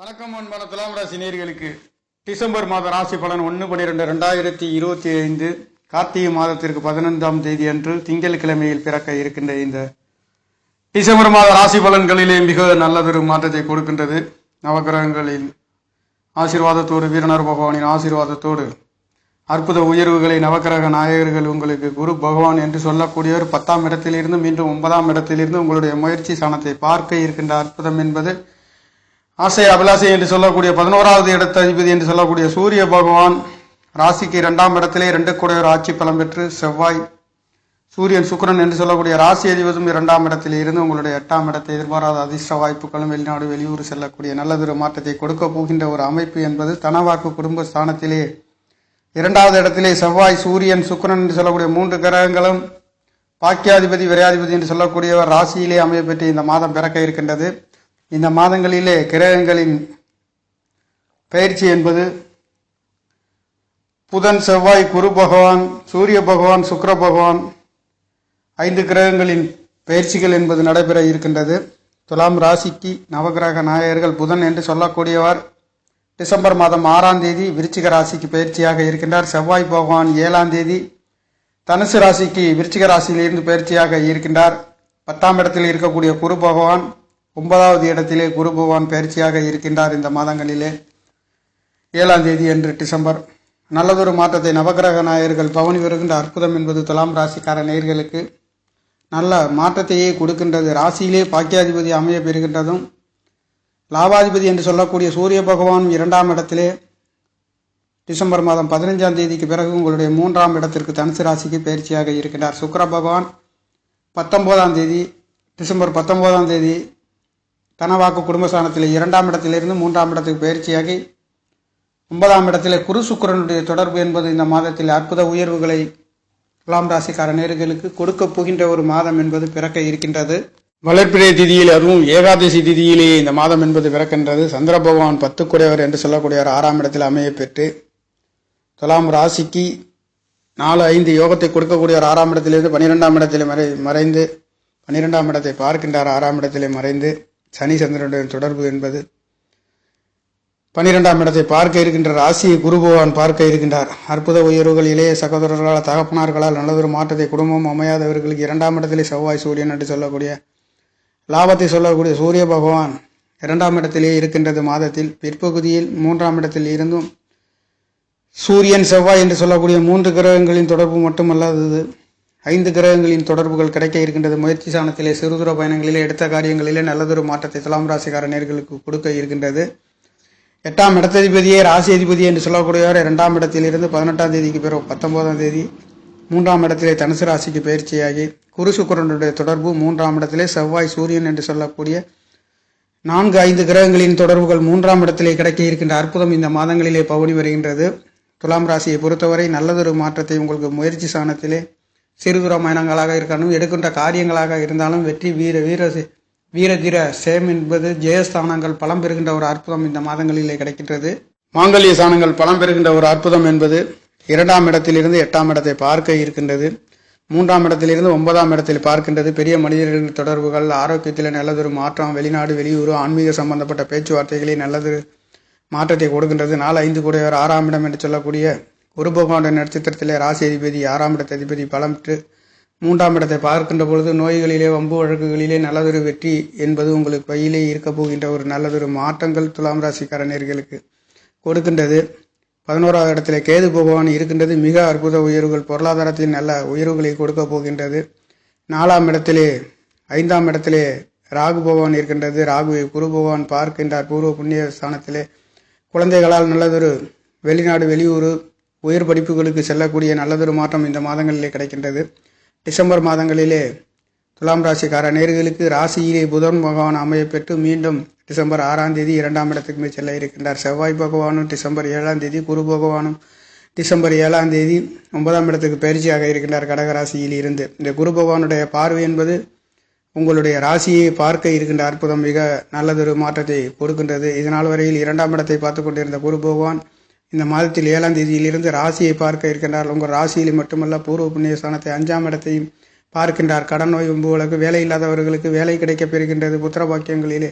வணக்கம் அன்பான துலாம் ராசி நேர்களுக்கு டிசம்பர் மாத ராசி பலன் ஒன்று பன்னிரெண்டு ரெண்டாயிரத்தி இருபத்தி ஐந்து கார்த்திகை மாதத்திற்கு பதினைந்தாம் தேதி அன்று திங்கட்கிழமையில் பிறக்க இருக்கின்ற இந்த டிசம்பர் மாத ராசி பலன்களிலே மிக நல்லதொரு மாற்றத்தை கொடுக்கின்றது. நவகிரகங்களின் ஆசீர்வாதத்தோடு வீரனர் பகவானின் ஆசீர்வாதத்தோடு அற்புத உயர்வுகளை நவக்கிரக நாயகர்கள் உங்களுக்கு குரு பகவான் என்று சொல்லக்கூடியவர் பத்தாம் இடத்திலிருந்து மீண்டும் ஒன்பதாம் இடத்திலிருந்து உங்களுடைய முயற்சி சாணத்தை பார்க்க இருக்கின்ற அற்புதம் என்பது ஆசை அபிலாசை என்று சொல்லக்கூடிய பதினோராவது இடத்த அதிபதி என்று சொல்லக்கூடிய சூரிய பகவான் ராசிக்கு இரண்டாம் இடத்திலே ரெண்டு கூடையோர் ஆட்சி பலம் பெற்று செவ்வாய் சூரியன் சுக்கிரன் என்று சொல்லக்கூடிய ராசி அதிபதும் இரண்டாம் இடத்தில் இருந்து உங்களுடைய எட்டாம் இடத்தை எதிர்பாராத அதிர்ஷ்ட வாய்ப்புகளும் வெளிநாடு வெளியூர் செல்லக்கூடிய நல்லதொரு மாற்றத்தை கொடுக்க போகின்ற ஒரு அமைப்பு என்பது தனவாக்கு குடும்ப ஸ்தானத்திலே. இரண்டாவது இடத்திலே செவ்வாய் சூரியன் சுக்கிரன் என்று சொல்லக்கூடிய மூன்று கிரகங்களும் பாக்கியாதிபதி விரையாதிபதி என்று சொல்லக்கூடியவர் ராசியிலே அமைய பெற்று இந்த மாதம் பிறக்க இருக்கின்றது. இந்த மாதங்களிலே கிரகங்களின் பயிற்சி என்பது புதன் செவ்வாய் குரு பகவான் சூரிய பகவான் சுக்கர பகவான் ஐந்து கிரகங்களின் பயிற்சிகள் என்பது நடைபெற இருக்கின்றது. துலாம் ராசிக்கு நவகிரக நாயகர்கள் புதன் என்று சொல்லக்கூடியவர். டிசம்பர் மாதம் ஆறாம் தேதி விருச்சிக ராசிக்கு பயிற்சியாக இருக்கின்றார். செவ்வாய் பகவான் ஏழாம் தேதி தனுசு ராசிக்கு விருச்சிக ராசியிலிருந்து பயிற்சியாக இருக்கின்றார். பத்தாம் இடத்தில் இருக்கக்கூடிய குரு பகவான் ஒன்பதாவது இடத்திலே குரு பகவான் பயிற்சியாக இருக்கின்றார் இந்த மாதங்களிலே. ஏழாம் தேதி என்று டிசம்பர். நல்லதொரு மாற்றத்தை நவகிரக நாயர்கள் பவனி வருகின்ற அற்புதம் என்பது துலாம் ராசிக்கார நேயர்களுக்கு நல்ல மாற்றத்தையே கொடுக்கின்றது. ராசியிலே பாக்கியாதிபதி அமைய பெறுகின்றதும் லாபாதிபதி என்று சொல்லக்கூடிய சூரிய பகவான் இரண்டாம் இடத்திலே டிசம்பர் மாதம் பதினைஞ்சாம் தேதிக்கு பிறகு உங்களுடைய மூன்றாம் இடத்திற்கு தனுசு ராசிக்கு பயிற்சியாக இருக்கின்றார். சுக்கிர பகவான் பத்தொன்பதாம் தேதி டிசம்பர் பத்தொன்பதாம் தேதி தனவாக்கு குடும்பஸ்தானத்தில் இரண்டாம் இடத்திலிருந்து மூன்றாம் இடத்துக்கு பயிற்சியாகி ஒன்பதாம் இடத்திலே குரு சுக்கரனுடைய தொடர்பு என்பது இந்த மாதத்தில் அற்புத உயர்வுகளை துலாம் ராசிக்கார நேர்களுக்கு கொடுக்க போகின்ற ஒரு மாதம் என்பது பிறக்க இருக்கின்றது. வளர்ப்பிறை திதியில் அதுவும் ஏகாதசி திதியிலேயே இந்த மாதம் என்பது பிறக்கின்றது. சந்திர பகவான் பத்துக்குடையவர் என்று சொல்லக்கூடியவர் ஆறாம் இடத்தில் அமைய பெற்று துலாம் ராசிக்கு நாலு ஐந்து யோகத்தை கொடுக்கக்கூடியவர் ஆறாம் இடத்திலிருந்து பன்னிரெண்டாம் இடத்திலே மறை மறைந்து பன்னிரெண்டாம் இடத்தை பார்க்கின்றார். ஆறாம் இடத்திலே மறைந்து சனி சந்திரனுடன் தொடர்பு என்பது பன்னிரெண்டாம் இடத்தை பார்க்க இருக்கின்ற ராசியை குரு பகவான் பார்க்க இருக்கின்றார். அற்புத உயர்வுகள் இளைய சகோதரர்களால் தகப்பனார்களால் நல்லதொரு மாற்றத்தை குடும்பம் அமையாதவர்களுக்கு இரண்டாம் இடத்திலே செவ்வாய் சூரியன் என்று சொல்லக்கூடிய லாபத்தை சொல்லக்கூடிய சூரிய பகவான் இரண்டாம் இடத்திலே இருக்கின்றது மாதத்தில். பிற்பகுதியில் மூன்றாம் இடத்தில் இருந்தும் சூரியன் செவ்வாய் என்று சொல்லக்கூடிய மூன்று கிரகங்களின் தொடர்பு மட்டுமல்லாதது ஐந்து கிரகங்களின் தொடர்புகள் கிடைக்க இருக்கின்றது. முயற்சி சாணத்திலே சிறுதூர பயணங்களிலே எடுத்த காரியங்களிலே நல்லதொரு மாற்றத்தை துலாம் ராசிக்கார நேர்களுக்கு கொடுக்க இருக்கின்றது. எட்டாம் இடத்ததிபதியே ராசி அதிபதி என்று சொல்லக்கூடியவர் இரண்டாம் இடத்திலிருந்து பதினெட்டாம் தேதிக்கு பிறகு பத்தொன்பதாம் தேதி மூன்றாம் இடத்திலே தனுசு ராசிக்கு பயிற்சியாகி குருசுக்கிரனுடைய தொடர்பு மூன்றாம் இடத்திலே செவ்வாய் சூரியன் என்று சொல்லக்கூடிய நான்கு ஐந்து கிரகங்களின் தொடர்புகள் மூன்றாம் இடத்திலே கிடைக்க இருக்கின்ற அற்புதம் இந்த மாதங்களிலே பவனி வருகின்றது. துலாம் ராசியை பொறுத்தவரை நல்லதொரு மாற்றத்தை உங்களுக்கு முயற்சி சாணத்திலே சிறுதுர பயணங்களாக இருக்கணும் எடுக்கின்ற காரியங்களாக இருந்தாலும் வெற்றி வீர வீர வீரதீர சேம் என்பது ஜெயஸ்தானங்கள் பலம் பெறுகின்ற ஒரு அற்புதம் இந்த மாதங்களிலே கிடைக்கின்றது. மாங்கல்ய ஸ்தானங்கள் பலம் பெறுகின்ற ஒரு அற்புதம் என்பது இரண்டாம் இடத்திலிருந்து எட்டாம் இடத்தை பார்க்க இருக்கின்றது. மூன்றாம் இடத்திலிருந்து ஒன்பதாம் இடத்தில் பார்க்கின்றது. பெரிய மனிதர்களின் தொடர்புகள் ஆரோக்கியத்தில் நல்லதொரு மாற்றம் வெளிநாடு வெளியூர் ஆன்மீக சம்பந்தப்பட்ட பேச்சுவார்த்தைகளில் நல்லதொரு மாற்றத்தை கொடுக்கின்றது. நாலு ஐந்து கூடையவர் ஆறாம் இடம் என்று சொல்லக்கூடிய குரு பகவானுடைய நட்சத்திரத்திலே ராசி அதிபதி ஆறாம் இடத்த அதிபதி பலம் பெற்று மூன்றாம் இடத்தை பார்க்கின்ற பொழுது நோய்களிலே வம்பு வழக்குகளிலே நல்லதொரு வெற்றி என்பது உங்களுக்கு பையிலே இருக்க போகின்ற ஒரு நல்லதொரு மாற்றங்கள் துலாம் ராசிக்காரநேர்களுக்கு கொடுக்கின்றது. பதினோராவது இடத்துல கேது பகவான் இருக்கின்றது. மிக அற்புத உயர்வுகள் பொருளாதாரத்தில் நல்ல உயர்வுகளை கொடுக்க போகின்றது. நாலாம் இடத்திலே ஐந்தாம் இடத்திலே ராகு பகவான் இருக்கின்றது. ராகுவை குரு பகவான் பார்க்கின்றார். பூர்வ புண்ணிய ஸ்தானத்திலே குழந்தைகளால் நல்லதொரு வெளிநாடு வெளியூர் உயர் படிப்புகளுக்கு செல்லக்கூடிய நல்லதொரு மாற்றம் இந்த மாதங்களிலே கிடைக்கின்றது. டிசம்பர் மாதங்களிலே துலாம் ராசிக்கார நேர்களுக்கு ராசியிலே புதன் பகவான் அமைய பெற்று மீண்டும் டிசம்பர் ஆறாம் தேதி இரண்டாம் இடத்துக்கு மேல் செல்ல இருக்கின்றார். செவ்வாய் பகவானும் டிசம்பர் ஏழாம் தேதி குரு பகவானும் டிசம்பர் ஏழாம் தேதி ஒன்பதாம் இடத்துக்கு பயிற்சியாக இருக்கின்றார் கடகராசியில் இருந்து. இந்த குரு பகவானுடைய பார்வை என்பது உங்களுடைய ராசியை பார்க்க இருக்கின்ற அற்புதம் மிக நல்லதொரு மாற்றத்தை கொடுக்கின்றது. இதனால் வரையில் இரண்டாம் இடத்தை பார்த்து கொண்டிருந்த குரு பகவான் இந்த மாதத்தில் ஏழாம் தேதியிலிருந்து ராசியை பார்க்க இருக்கின்றார். உங்கள் ராசியில் மட்டுமல்ல பூர்வ புண்ணிய ஸ்தானத்தை அஞ்சாம் இடத்தையும் பார்க்கின்றார். கடன் நோய் வம்புகளுக்கு வேலை இல்லாதவர்களுக்கு வேலை கிடைக்கப் பெறுகின்றது புத்திர பாக்கியங்களிலே.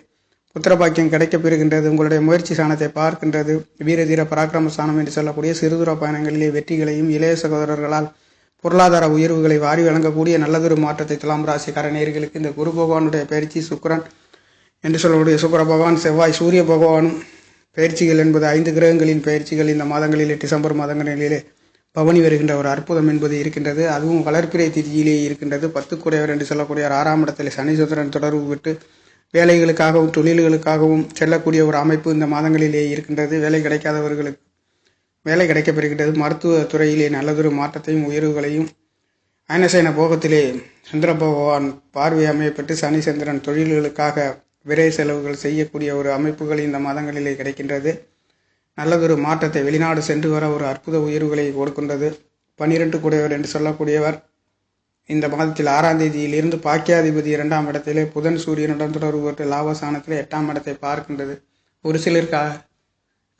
புத்திர பாக்கியம் கிடைக்கப் பெறுகின்றது உங்களுடைய முயற்சி சாணத்தை பார்க்கின்றது. வீரதீர பராக்கிரம ஸ்தானம் என்று சொல்லக்கூடிய சிறுதூர பயணங்களிலே வெற்றிகளையும் இளைய சகோதரர்களால் பொருளாதார உயர்வுகளை வாரி வழங்கக்கூடிய நல்லதொரு மாற்றத்தை துலாம் ராசிக்கார நேயர்களுக்கு இந்த குரு பகவானுடைய பயிற்சி சுக்கரன் என்று சொல்லக்கூடிய சுக்கர பகவான் செவ்வாய் சூரிய பகவானும் பயிற்சிகள் என்பது ஐந்து கிரகங்களின் பயிற்சிகள் இந்த மாதங்களிலே டிசம்பர் மாதங்களிலே பவனி வருகின்ற ஒரு அற்புதம் என்பது இருக்கின்றது. அதுவும் வளர்ப்பிறை திதியிலே இருக்கின்றது. பத்துக்குறையவர் என்று சொல்லக்கூடிய ஒரு ஆறாம் இடத்தில் சனீஸ்வரன் தொடர்பு விட்டு வேலைகளுக்காகவும் தொழில்களுக்காகவும் செல்லக்கூடிய ஒரு அமைப்பு இந்த மாதங்களிலே இருக்கின்றது. வேலை கிடைக்காதவர்களுக்கு வேலை கிடைக்கப்பெறுகின்றது. மருத்துவ துறையிலே நல்லதொரு மாற்றத்தையும் உயர்வுகளையும் அயனசேன போகத்திலே சந்திர பகவான் பார்வை அமையப்பட்டு சனி சந்திரன் தொழில்களுக்காக விரை செலவுகள் செய்யக்கூடிய ஒரு அமைப்புகள் இந்த மாதங்களிலே கிடைக்கின்றது. நல்லதொரு மாற்றத்தை வெளிநாடு சென்று வர ஒரு அற்புத உயர்வுகளை கொடுக்கின்றது. பன்னிரெண்டு கூடையவர் என்று சொல்லக்கூடியவர். இந்த மாதத்தில் ஆறாம் தேதியிலிருந்து பாக்கியாதிபதி இரண்டாம் இடத்திலே புதன் சூரியனுடன் தொடர்பு பெற்று லாபஸ்தானத்தில் எட்டாம் இடத்தை பார்க்கின்றது. ஒரு சிலருக்கு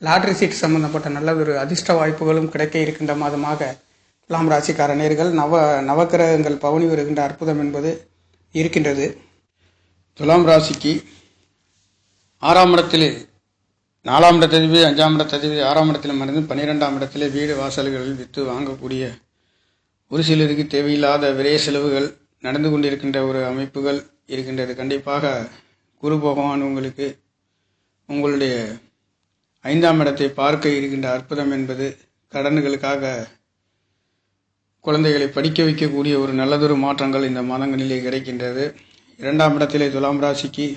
லாட்ரி சீட் சம்பந்தப்பட்ட நல்லதொரு அதிர்ஷ்ட வாய்ப்புகளும் கிடைக்க இருக்கின்ற மாதமாக துலாம் ராசிக்கார நேர்கள் நவ நவக்கிரகங்கள் பவனி வருகின்ற அற்புதம் என்பது இருக்கின்றது. துலாம் ராசிக்கு ஆறாம் இடத்திலே நாலாம் இடத்ததிபதி அஞ்சாம் இடத்ததிபதி ஆறாம் இடத்தில் மறைந்து பன்னிரெண்டாம் இடத்திலே வீடு வாசல்களில் விற்று வாங்கக்கூடிய ஒரு சிலருக்கு தேவையில்லாத விரைய செலவுகள் நடந்து கொண்டிருக்கின்ற ஒரு அமைப்புகள் இருக்கின்றது. கண்டிப்பாக குரு பகவான் உங்களுக்கு உங்களுடைய ஐந்தாம் இடத்தை பார்க்க இருக்கின்ற அற்புதம் என்பது கடன்களுக்காக குழந்தைகளை படிக்க வைக்கக்கூடிய ஒரு நல்லதொரு மாற்றங்கள் இந்த மாதங்களிலே கிடைக்கின்றது. இரண்டாம் இடத்திலே துலாம் ராசிக்கு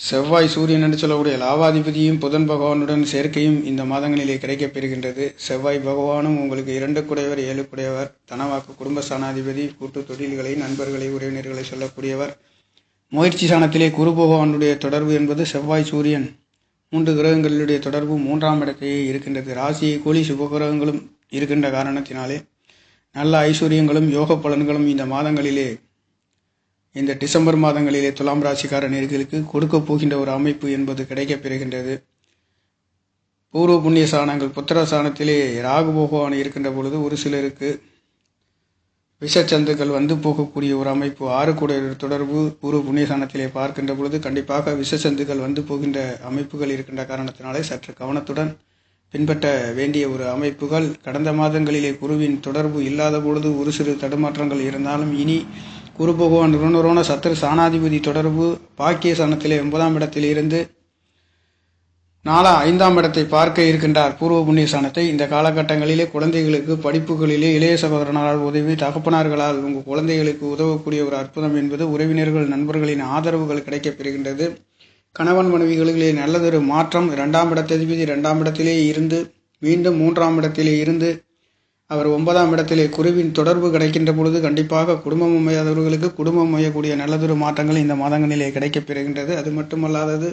செவ்வாய் சூரியன் என்று சொல்லக்கூடிய லாவாதிபதியும் புதன் பகவானுடன் சேர்க்கையும் இந்த மாதங்களிலே கிடைக்கப் பெறுகின்றது. செவ்வாய் பகவானும் உங்களுக்கு இரண்டு குடையவர் ஏழு குடையவர் தனவாக்கு குடும்ப சாணாதிபதி கூட்டு தொழில்களை நண்பர்களை உறவினர்களை சொல்லக்கூடியவர். முயற்சி சாணத்திலே குரு பகவானுடைய தொடர்பு என்பது செவ்வாய் சூரியன். மூன்று கிரகங்களுடைய தொடர்பு மூன்றாம் இடத்தையே இருக்கின்றது. ராசியை கூலி சுபகிரகங்களும் இருக்கின்ற காரணத்தினாலே நல்ல ஐஸ்வர்யங்களும் யோக பலன்களும் இந்த மாதங்களிலே இந்த டிசம்பர் மாதங்களிலே துலாம் ராசிக்கார நேர்களுக்கு கொடுக்க போகின்ற ஒரு அமைப்பு என்பது கிடைக்கப் பெறுகின்றது பூர்வ புண்ணிய சாணங்கள் புத்திர சாணத்திலே ராகு பகவான் இருக்கின்ற பொழுது ஒரு சிலருக்கு விஷச்சந்துக்கள் வந்து போகக்கூடிய ஒரு அமைப்பு. ஆறு கூட தொடர்பு பூர்வ புண்ணிய சாணத்திலே பார்க்கின்ற பொழுது கண்டிப்பாக விஷச்சந்துக்கள் வந்து போகின்ற அமைப்புகள் இருக்கின்ற காரணத்தினாலே சற்று கவனத்துடன் பின்பற்ற வேண்டிய ஒரு அமைப்புகள். கடந்த மாதங்களிலே குருவின் தொடர்பு இல்லாத பொழுது ஒரு சிறு தடுமாற்றங்கள் இருந்தாலும் இனி குரு பகவான் ருணரோண சத்ரு சாணாதிபதி தொடர்பு பாக்கிய சனத்திலே ஒன்பதாம் இடத்தில் இருந்து நாலா ஐந்தாம் இடத்தை பார்க்க இருக்கின்றார். பூர்வ புண்ணிய சாணத்தை இந்த காலகட்டங்களிலே குழந்தைகளுக்கு படிப்புகளிலே இளைய சகோதரனால் உதவி தகப்பனார்களால் உங்கள் குழந்தைகளுக்கு உதவக்கூடிய ஒரு அற்புதம் என்பது உறவினர்கள் நண்பர்களின் ஆதரவுகள் கிடைக்கப் பெறுகின்றது. கணவன் மனைவிகளிலே நல்லதொரு மாற்றம் இரண்டாம் இடத்ததிபதி இரண்டாம் இடத்திலே இருந்து மீண்டும் மூன்றாம் இடத்திலே இருந்து அவர் ஒன்பதாம் இடத்திலே குருவின் தொடர்பு கிடைக்கின்ற பொழுது கண்டிப்பாக குடும்பம் அமையாதவர்களுக்கு குடும்பம் அமையக்கூடிய நல்லதொரு மாற்றங்கள் இந்த மாதங்களிலே கிடைக்கப் பெறுகின்றது. அது மட்டுமல்லாதது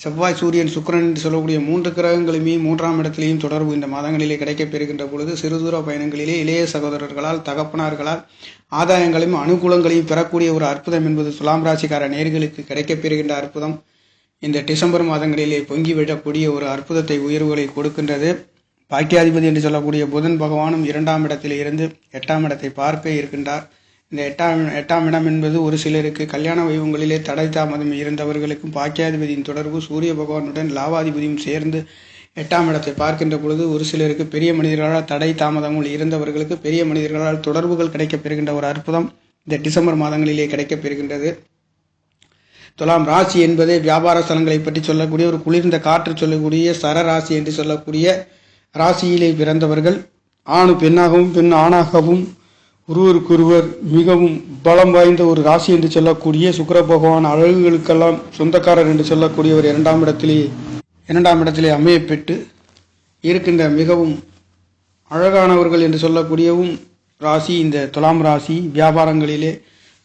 செவ்வாய் சூரியன் சுக்கிரன் என்று சொல்லக்கூடிய மூன்று கிரகங்களுமே மூன்றாம் இடத்திலேயும் தொடர்பு இந்த மாதங்களிலே கிடைக்கப் பெறுகின்ற பொழுது சிறுதூர பயணங்களிலே இளைய சகோதரர்களால் தகப்பனார்களால் ஆதாயங்களையும் அனுகூலங்களையும் பெறக்கூடிய ஒரு அற்புதம் என்பது துலாம் ராசிக்கார நேர்களுக்கு கிடைக்கப் பெறுகின்ற அற்புதம். இந்த டிசம்பர் மாதங்களிலே பொங்கி விடக்கூடிய ஒரு அற்புதத்தை உயர்வுகளை கொடுக்கின்றது. பாக்கியாதிபதி என்று சொல்லக்கூடிய புதன் பகவானும் இரண்டாம் இடத்தில் இருந்து எட்டாம் இடத்தை பார்க்க இருக்கின்றார். இந்த எட்டாம் எட்டாம் இடம் என்பது ஒரு சிலருக்கு கல்யாண வைவங்களிலே தடை தாமதம் இருந்தவர்களுக்கும் பாக்கியாதிபதியின் தொடர்பு சூரிய பகவானுடன் லாவாதிபதியும் சேர்ந்து எட்டாம் இடத்தை பார்க்கின்ற பொழுது ஒரு சிலருக்கு பெரிய மனிதர்களால் தடை தாமதங்கள் இருந்தவர்களுக்கு பெரிய மனிதர்களால் தொடர்புகள் கிடைக்கப் பெறுகின்ற ஒரு அற்புதம் இந்த டிசம்பர் மாதங்களிலே கிடைக்கப் பெறுகின்றது. துலாம் ராசி என்பதே வியாபார ஸ்தலங்களை பற்றி சொல்லக்கூடிய ஒரு குளிர்ந்த காற்று சொல்லக்கூடிய சர ராசி என்று சொல்லக்கூடிய ராசியிலே பிறந்தவர்கள் ஆணு பெண்ணாகவும் பெண் ஆணாகவும் ஒருவருக்கொருவர் மிகவும் பலம் வாய்ந்த ஒரு ராசி என்று சொல்லக்கூடிய சுக்கர பகவான் அழகுகளுக்கெல்லாம் சொந்தக்காரர் என்று சொல்லக்கூடியவர் இரண்டாம் இடத்திலே இரண்டாம் இடத்திலே அமையப்பெற்று இருக்கின்ற மிகவும் அழகானவர்கள் என்று சொல்லக்கூடியவும் ராசி இந்த துலாம் ராசி வியாபாரங்களிலே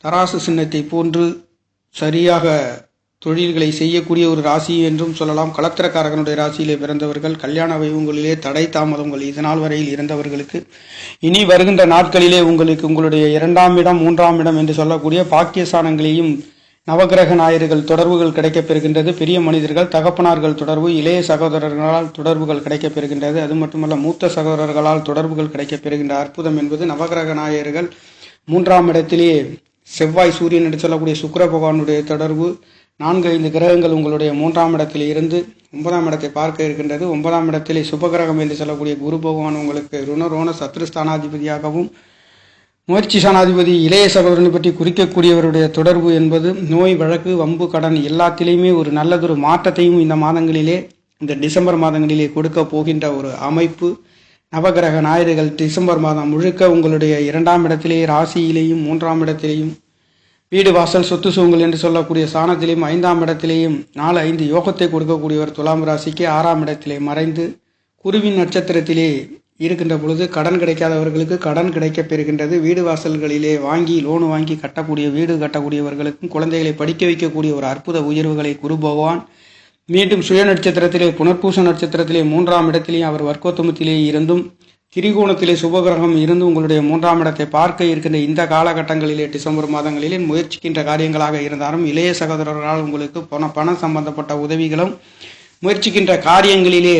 தராசு சின்னத்தை போன்று சரியாக தொழில்களை செய்யக்கூடிய ஒரு ராசி என்றும் சொல்லலாம். கலத்திரக்காரகனுடைய ராசியிலே பிறந்தவர்கள் கல்யாண வைவங்களிலே தடை தாமதங்கள் இதனால் வரையில் இருந்தவர்களுக்கு இனி வருகின்ற நாட்களிலே உங்களுக்கு உங்களுடைய இரண்டாம் இடம் மூன்றாம் இடம் என்று சொல்லக்கூடிய பாக்கியஸ்தானங்களையும் நவகிரக நாயர்கள் தொடர்புகள் கிடைக்கப் பெறுகின்றது. பெரிய மனிதர்கள் தகப்பனார்கள் தொடர்பு இளைய சகோதரர்களால் தொடர்புகள் கிடைக்கப் பெறுகின்றது. அது மட்டுமல்ல மூத்த சகோதரர்களால் தொடர்புகள் கிடைக்கப் பெறுகின்ற அற்புதம் என்பது நவகிரக நாயர்கள் மூன்றாம் இடத்திலே செவ்வாய் சூரியன் என்று சொல்லக்கூடிய சுக்கர பகவானுடைய தொடர்பு நான்கு ஐந்து கிரகங்கள் உங்களுடைய மூன்றாம் இடத்தில் இருந்து ஒன்பதாம் இடத்தை பார்க்க இருக்கின்றது. ஒன்பதாம் இடத்திலே சுபகிரகம் என்று சொல்லக்கூடிய குரு பகவான் உங்களுக்கு ருணரோண சத்ருஸ்தானாதிபதியாகவும் முயற்சி சனாதிபதி இளைய சகோதரனை பற்றி குறிக்கக்கூடியவருடைய தொடர்பு என்பது நோய் வழக்கு வம்பு கடன் எல்லாத்திலையுமே ஒரு நல்லதொரு மாற்றத்தையும் இந்த மாதங்களிலே இந்த டிசம்பர் மாதங்களிலே கொடுக்க போகின்ற ஒரு அமைப்பு. நவகிரக ஞாயிறுகள் டிசம்பர் மாதம் முழுக்க உங்களுடைய இரண்டாம் இடத்திலேயே ராசியிலேயும் மூன்றாம் இடத்திலேயும் வீடு வாசல் சொத்து சூங்கல் என்று சொல்லக்கூடிய சாணத்திலையும் ஐந்தாம் இடத்திலேயும் நாலு ஐந்து யோகத்தை கொடுக்கக்கூடியவர் துலாம் ராசிக்கு ஆறாம் இடத்திலே மறைந்து குருவின் நட்சத்திரத்திலே இருக்கின்ற பொழுது கடன் கிடைக்காதவர்களுக்கு கடன் கிடைக்கப் பெறுகின்றது. வீடு வாசல்களிலே வாங்கி லோன் வாங்கி கட்டக்கூடிய வீடு கட்டக்கூடியவர்களுக்கும் குழந்தைகளை படிக்க வைக்கக்கூடிய ஒரு அற்புத உயர்வுகளை குரு பகவான் மீண்டும் சுய நட்சத்திரத்திலே புனர்பூச நட்சத்திரத்திலே மூன்றாம் இடத்திலேயும் அவர் வர்க்கோத்தமத்திலே இருந்தும் திரிகோணத்திலே சுபகிரகம் இருந்து உங்களுடைய மூன்றாம் இடத்தை பார்க்க இருக்கின்ற இந்த காலகட்டங்களிலே டிசம்பர் மாதங்களிலே முயற்சிக்கின்ற காரியங்களாக இருந்தாலும் இளைய சகோதரர்களால் உங்களுக்கு பண பணம் சம்பந்தப்பட்ட உதவிகளும் முயற்சிக்கின்ற காரியங்களிலே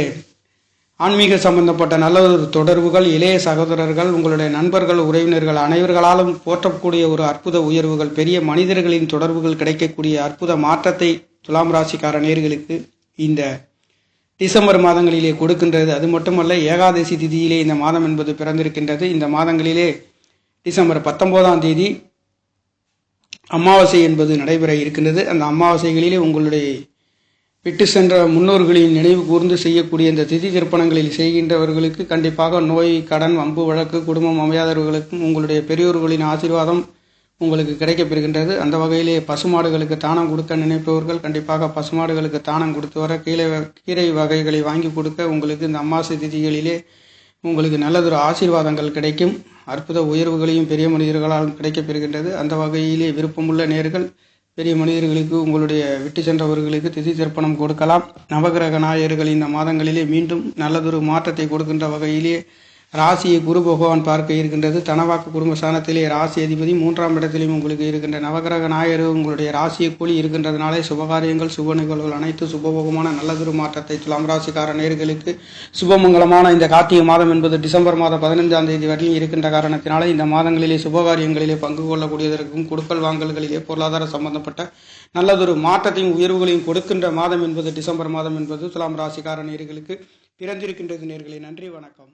ஆன்மீக சம்பந்தப்பட்ட நல்ல ஒரு தொடர்புகள் இளைய சகோதரர்கள் உங்களுடைய நண்பர்கள் உறவினர்கள் அனைவர்களாலும் போற்றக்கூடிய ஒரு அற்புத உயர்வுகள் பெரிய மனிதர்களின் தொடர்புகள் கிடைக்கக்கூடிய அற்புத மாற்றத்தை துலாம் ராசிக்கார நேர்களுக்கு இந்த டிசம்பர் மாதங்களிலே கொடுக்கின்றது. அது மட்டுமல்ல ஏகாதசி திதியிலே இந்த மாதம் என்பது பிறந்திருக்கின்றது. இந்த மாதங்களிலே டிசம்பர் பத்தொன்பதாம் தேதி அமாவாசை என்பது நடைபெற இருக்கின்றது. அந்த அமாவாசைகளிலே உங்களுடைய விட்டு சென்ற முன்னோர்களின் நினைவு கூர்ந்து செய்யக்கூடிய இந்த திதி திருப்பணங்களில் செய்கின்றவர்களுக்கு கண்டிப்பாக நோய் கடன் வம்பு வழக்கு குடும்பம் அமையாதவர்களுக்கும் உங்களுடைய பெரியோர்களின் ஆசீர்வாதம் உங்களுக்கு கிடைக்கப்பெறுகின்றது அந்த வகையிலே பசுமாடுகளுக்கு தானம் கொடுக்க நினைப்பவர்கள் கண்டிப்பாக பசுமாடுகளுக்கு தானம் கொடுத்து வர கீழே கீரை வகைகளை வாங்கி கொடுக்க உங்களுக்கு இந்த அம்மாசை திதிகளிலே உங்களுக்கு நல்லதொரு ஆசீர்வாதங்கள் கிடைக்கும். அற்புத உயர்வுகளையும் பெரிய மனிதர்களால் கிடைக்கப்பெறுகின்றது அந்த வகையிலே விருப்பமுள்ள நேர்கள் பெரிய மனிதர்களுக்கு உங்களுடைய விட்டு சென்றவர்களுக்கு திதி திருப்பணம் கொடுக்கலாம். நவகிரக நாயர்கள் இந்த மாதங்களிலே மீண்டும் நல்லதொரு மாற்றத்தை கொடுக்கின்ற வகையிலே ராசியை குரு பகவான் பார்க்க இருக்கின்றது. தனவாக்கு குடும்ப ஸ்தானத்திலே ராசி அதிபதி மூன்றாம் இடத்திலையும் உங்களுக்கு இருக்கின்ற நவகிரக நாயர் உங்களுடைய ராசியை கூலி இருக்கின்றதுனாலே சுபகாரியங்கள் சுப நிகழ்வுகள் அனைத்து சுபபோகமான நல்லதொரு மாற்றத்தை துலாம் ராசிக்கார நேர்களுக்கு சுபமங்கலமான இந்த கார்த்திகை மாதம் என்பது டிசம்பர் மாதம் பதினைஞ்சாம் தேதி வரையும் இருக்கின்ற காரணத்தினாலே இந்த மாதங்களிலே சுபகாரியங்களிலே பங்கு கொள்ளக்கூடியதற்கும் கொடுக்கல் வாங்கல்களிலே பொருளாதார சம்பந்தப்பட்ட நல்லதொரு மாற்றத்தையும் உயர்வுகளையும் கொடுக்கின்ற மாதம் என்பது டிசம்பர் மாதம் என்பது துலாம் ராசிக்கார நேர்களுக்கு பிறந்திருக்கின்றது நேர்களை. நன்றி வணக்கம்.